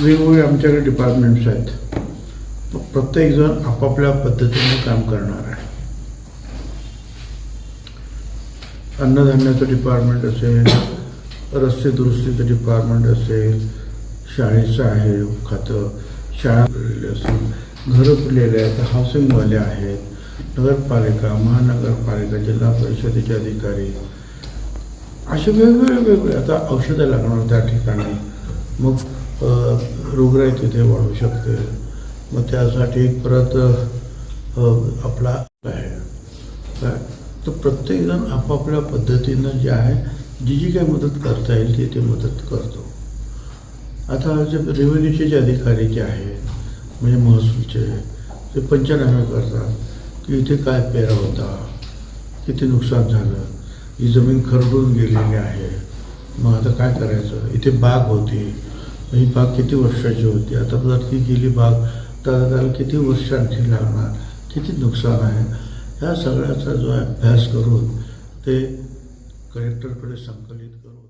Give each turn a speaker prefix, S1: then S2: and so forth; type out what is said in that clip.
S1: वेगवेगळे आमच्याकडे डिपार्टमेंट्स आहेत. प्रत्येकजण आपापल्या पद्धतीने काम करणार आहे. अन्नधान्याचं डिपार्टमेंट असेल रस्ते दुरुस्तीचं डिपार्टमेंट असेल शाळेचं आहे खातं शाळा भरलेली असेल घरं फुललेले आहेत हाऊसिंगवाले आहेत नगरपालिका महानगरपालिका जिल्हा परिषदेचे अधिकारी. असे वेगवेगळे वेगवेगळे. आता औषधं लागणार त्या ठिकाणी. मग रोगराई तिथे वाढू शकते. मग त्यासाठी परत आपला आहे. काय तर प्रत्येकजण आपापल्या पद्धतीनं जे आहे जी जी काही मदत करता येईल ती ते मदत करतो. आता जे रेव्हेन्यूचे जे अधिकारी जे आहेत म्हणजे महसूलचे ते पंचनामे करतात की इथे काय पेरा होता किती नुकसान झालं ही जमीन खरडून गेलेली आहे. मग आता काय करायचं? इथे बाग होती. ही बाग किती वर्षाची होती? आता जर ती गेली बाग तर त्याला किती वर्ष आणखी लागणार? किती नुकसान आहे? ह्या सगळ्याचा जो अभ्यास करून ते कलेक्टरकडे संकलित करून